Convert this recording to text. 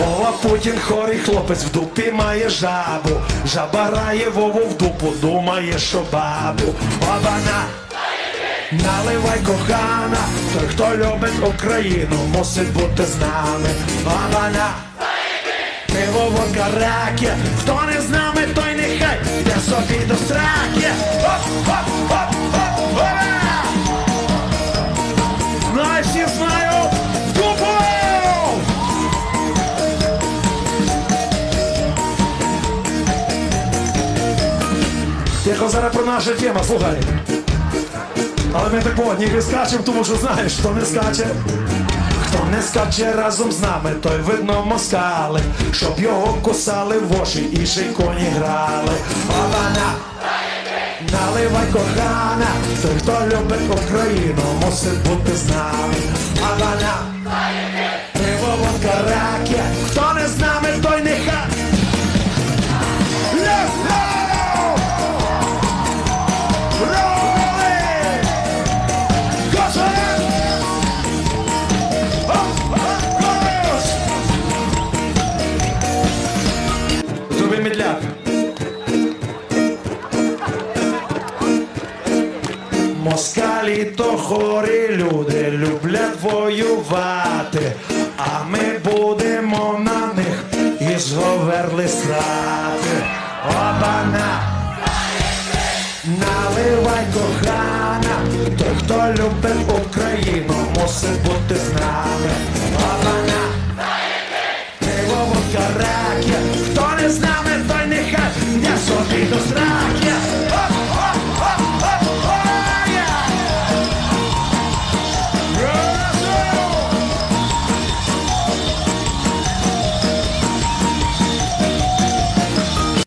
Вова Путін хорий хлопець в дупі має жабу. Жаба грає Вову в дупу, думає, що бабу. Бабана. Наливай кохана, той, хто любить Україну, мусить бути з нами. Бабана. Пиво водка раки, хто не з нами, той нехай йде собі до сраки. Тихо, зараз про нашу тему, слухай. Але ми так по не скачемо, тому що знаєш, хто не скаче. Хто не скаче разом з нами, той видно москали, щоб його кусали в очі і ще й коні грали. Обана! Наливай кохана, той, хто любить Україну, мусить бути з нами. Обана! Зроби. Москалі то хорі люди люблять воювати, а ми будемо на них із говерли срати. Обана! Наливай кохана, той, хто любить Україну, мусить бути з нами. Обана!